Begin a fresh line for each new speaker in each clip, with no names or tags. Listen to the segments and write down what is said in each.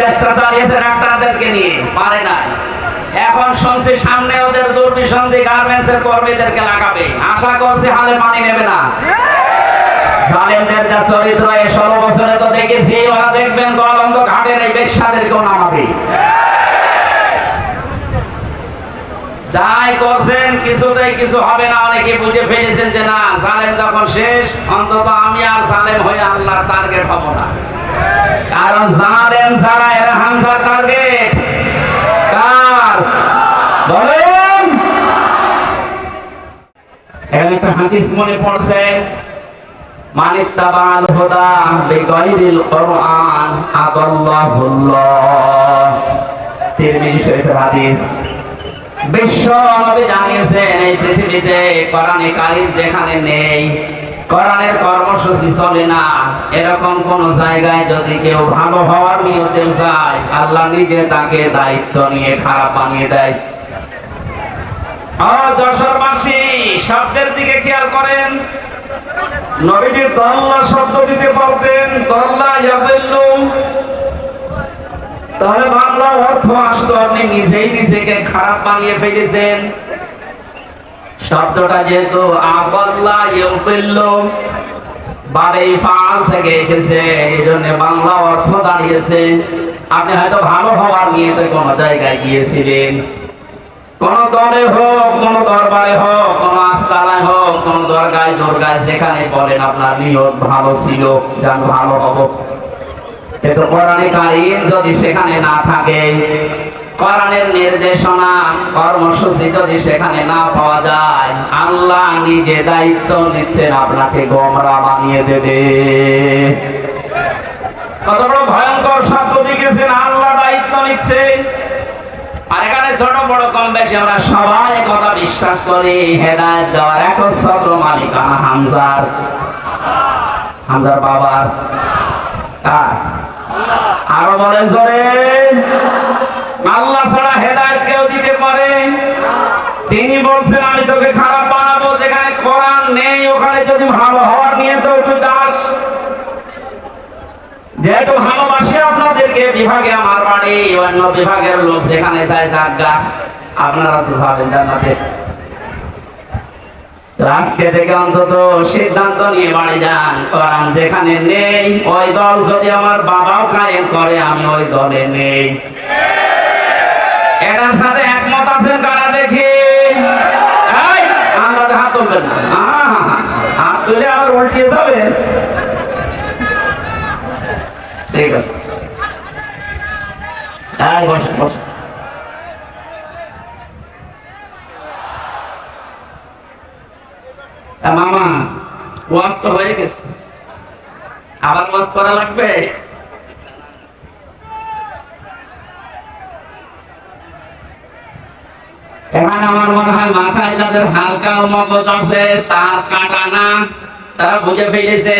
চেষ্টা চালিয়েছে ডাক্তারদেরকে নিয়ে, পারে এখন শুনছি সামনে ওদের দুর্বিসন্ধি গার্মেন্টস এর কর্মীদেরকে লাগাবে। আশা করছি হালে পানি নেবে না। জালেমদের যা চরিত্র, এই ষোলো বছরে তো দেখেছি, ওরা দেখবেন গলন্দ ঘাটের এই বেশ্যাদেরকেও নামাবে যাই করছেন, কিছুতেই কিছু হবে না। অনেকে বুঝে ফেলেছেন যে না, জালেম যখন শেষ, অন্তত আমি আর জালেম হয়ে আল্লাহ টার্গেট হব না। কারণ জালেম ছাড়া এরা হামসার টার্গেট কার? বলেন। এখানে একটা হাদিস মনে পড়ছে মানিত্তাবাল হুদা বিগাইরিল কোরআন আদাল্লাহুল্লাহ। তিরমিজি শরীফের হাদিস। বিশ্ব জানিয়েছেন, এই পৃথিবীতে কোরআনে কারিম যেখানে নেই, কোরআনের কর্মসূচি চলে না। এরকম কোন জায়গায় যদি কেউ ভালো হওয়ার নিয়তে চায়, আল্লাহ নিজে তাকে দায়িত্ব নিয়ে খারাপ বানিয়ে দেয়। যশোরবাসী শব্দের দিকে খেয়াল করেন। নবীজি দল্লা শব্দ দিতে পারতেন দল্লা ইয়াদিল্লু তাহলে বাংলা অর্থ আসতো আপনি নিজেই নিজেকে খারাপ বানিয়ে ফেলেছেন। শব্দটা যেহেতু আবাল্লা বারে ফাল থেকে এসেছে এই জন্য বাংলা অর্থ দাঁড়িয়েছে। আপনি হয়তো ভালো হওয়ার নিয়ে কোনো জায়গায় গিয়েছিলেন। কোন দলে হোক, কোন দরবারে হোক, কোন আস্তানায় হোক, কোন দরগায় দরগায়, সেখানে বলেন আপনার নিয়ত ভালো ছিল যে আমি ভালো হব। কিন্তু কোরআনে কারিম যদি সেখানে না থাকে, কোরআনের নির্দেশনা, কর্মসূচি যদি সেখানে না পাওয়া যায়, আল্লাহ নিজে দায়িত্ব নিচ্ছেন আপনাকে গোমরা বানিয়ে দেবে। কত বড় ভয়ঙ্কর শব্দ দিকেছেন আল্লাহ দায়িত্ব নিচ্ছে। আর এখানে ছোট বড় কম বেশি আমরা সবাই কথা বিশ্বাস করি, হেদায়ত দেওয়ার একচ্ছত্র মালিকানা হামজার। হামজার বাবার। কার? আরও বলে জোরে। আল্লাহ ছাড়া হেদায়ত কেউ দিতে পারে? তিনি বলছেন, আমি তোকে খারাপ বানাবো, যেখানে কোরআন নেই, ওখানে যদি ভালো হওয়ার নিয়ে তো একটু যাস যেহেতু ভালোবাসি আপনাদেরকে, বিভাগে আমার বাড়ি, অন্য বিভাগের লোক সেখানে যায় জাগা আপনারা তো যাবেন জান্নাতে। আজকে থেকে অন্তত সিদ্ধান্ত নিয়ে বাড়ি যান। কোরআন যেখানে নেই, ওই দল যদি আমার বাবাও কায়েম করে, আমি ওই দলে নেই। এটার সাথে একমত আছেন কারা দেখি? আমরা হাত তুলবেন না। হাত তুলে আবার উল্টিয়ে যাবেন। ঠিক আছে। বসেন বসেন। ওয়াজ তো হয়ে গেছে। আবার ওয়াজ করা লাগবে? আমার মনে হয় মাথায় যাদের হালকা মগজ আছে, তার তারা বুঝে ফেলেছে।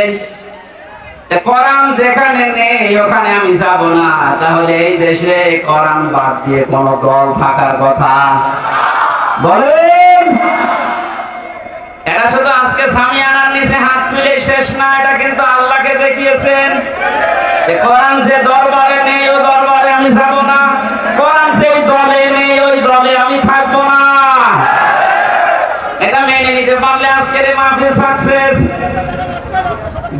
কোরআন যেখানে নেই, ওখানে আমি যাব না। তাহলে এই দেশে কোরআন বাদ দিয়ে কোন দল থাকার কথা। বলেন! আজকে সামিয়ানার নিচে হাত তুলে শেষ না, এটা কিন্তু আল্লাহকে দেখিয়েছেন। কোরআন যে দরবারে নেই, ও দরবারে আমি যাব না। কোরআন ওই দলে নেই, ওই দলে আমি থাকব না। এটা মেনে নিতে পারলে আজকের মাহফিল সাকসেস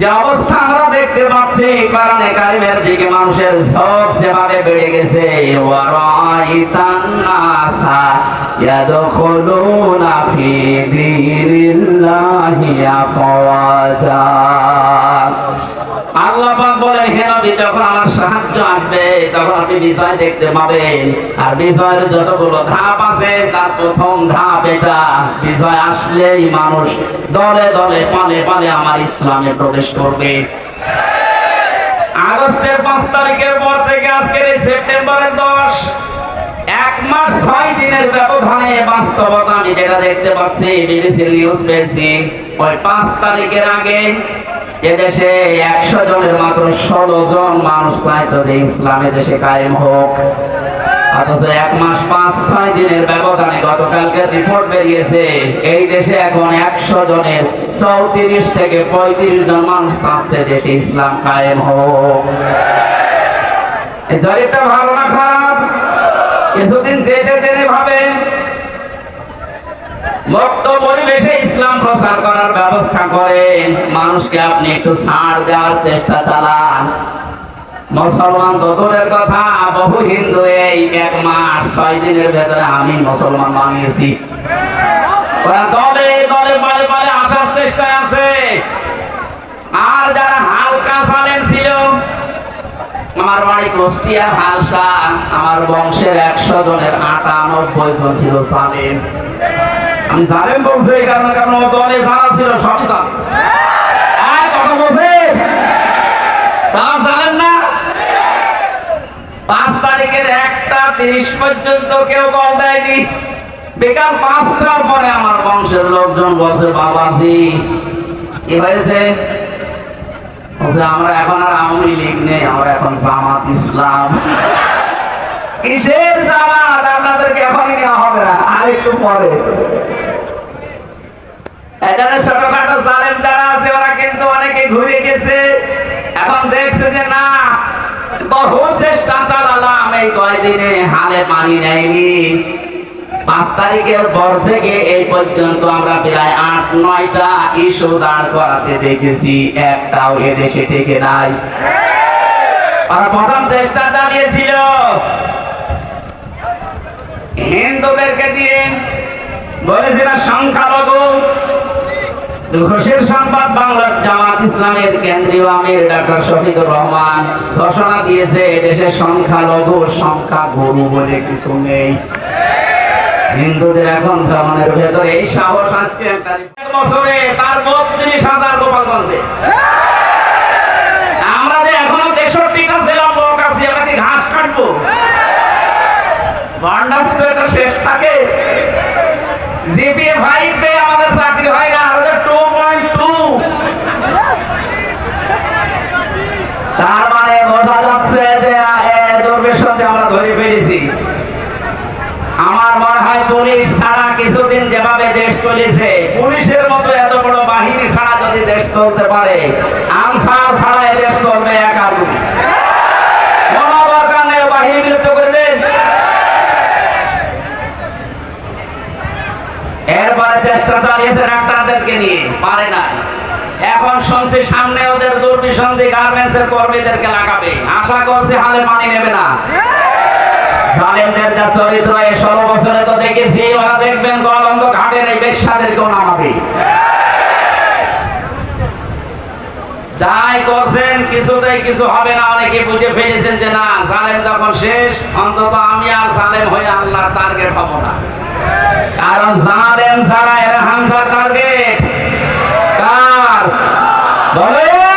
যে অবস্থা আমরা দেখতে পাচ্ছি, কোরআনে কারিমের দিকে মানুষের ঝোঁক যেভাবে বেড়ে গেছে, ওয়ারাইতান নাসা ইয়াদখুলুনা ফি আমার ইসলামে প্রবেশ করবে। আগস্টের পাঁচ তারিখের পর থেকে আজকের এই সেপ্টেম্বরের দশ, এক মাস ছয় দিনের ব্যবধানে বাস্তবতা আমি যেটা দেখতে পাচ্ছি, বিবিসির নিউজ পেয়েছি। ওই পাঁচ তারিখের আগে এদেশে একশো জনের মাত্র ষোলো জন মানুষ চাইতো যে ইসলামে দেশে কায়েম হোক। অথচ এক মাস পাঁচ, ছয় দিনের ব্যবধানে গতকালকে রিপোর্ট বেরিয়েছে, এই দেশে এখন একশো জনের চৌত্রিশ থেকে পঁয়ত্রিশ জন মানুষ চাচ্ছে দেশে ইসলাম কায়েম হোক। জরিপটা ভালো না খারাপ? কিছুদিন যেতে দেরি ভাবে। মুক্ত পরিবেশে ইসলাম প্রচার করার ব্যবস্থা করেন মানুষকে আপনি একটু ছাড় দেওয়ার চেষ্টা চালান। মুসলমান তো দূরের কথা, বহু হিন্দু এই এক মাস ছয় দিনের ভেতরে আমি মুসলমান বানিয়েছি। দলে দলে বলে বলে আসার চেষ্টায় আছে। আর যারা হালকা সালেন ছিল, আমার বাড়ি কুষ্টিয়া হালসা, আমার বংশের একশো জনের আটানব্বই জন ছিল সালেম। আমি জানেন বলছে, এই কারণে কারণ দলে যারা ছিল, সবই জানেন আর কথা বলছে জানেন না? পাঁচ তারিখের একটা তিরিশ পর্যন্ত কেউ কল দেয়নি। বিকাল পাঁচটার পরে আমার বংশের লোকজন বলছে, বাবাজি, কি হয়েছে? আমরা এখন আর আওয়ামী লীগ নেই, আমরা এখন জামাত ইসলাম। কিসের জামাত আপনাদেরকে এখনই নেওয়া হবে না, আর একটু পরে। এই পর্যন্ত আমরা প্রায় আট, নয়টা ইস্যু দাঁড় করাতে দেখেছি। একটাও এদেশে টেকে নাই। আর প্রথম চেষ্টা চালিয়েছিল। হিন্দুদেরকে দিয়ে বলেছিল সংখ্যালঘু। সংবাদ জামাত ইসলামের কেন্দ্রীয় রহমান দিয়েছে, এদেশে সংখ্যালঘু সংখ্যা বলে কিছু নেই। হিন্দুদের এখন তার হাজার গোপালগঞ্জে আমরা যে এখনও তেষট্টিটা ছিলাম লোক আছি আমরা কি ঘাস কাটবো ভান্ডার তো এটা শেষ থাকে জিপিএ ফাইভ পেয়ে আমাদের চাকরি হয় না আমাদের টু পয়েন্ট টু তার মানে বোঝা যাচ্ছে যে এ, আমরা ধরে ফেলেছি। আমার মনে হয় পুলিশ ছাড়া কিছুদিন যেভাবে দেশ চলেছে পুলিশের মতো এত বড় বাহিনী ছাড়া যদি দেশ চলতে পারে আনসার ছাড়া দেশ চলবে একা বাহিনী বিলুপ্ত করবেন এরপরে চেষ্টা চালিয়েছে ডাক্তারদেরকে নিয়ে পারে না এখন শুনছি সামনে ওদের দুর্বিসন্ধি গার্মেন্টস এর কর্মীদেরকে লাগাবে। আশা করছে হালে পানি নেবে না। জালেমদের যা চরিত্র, এই ষোলো বছরে তো দেখেছি, ওরা দেখবেন ঘাটের এই নামাবে। যাই করছেন, কিছুতেই কিছু হবে না, অনেকে বুঝে ফেলেছেন যে না, জালেম যখন শেষ, অন্তত আমি আর জালেম হয়ে আল্লাহর টার্গেট হব না। কারণ জালেম ছাড়া এরা হামসার টার্গেট কার বলে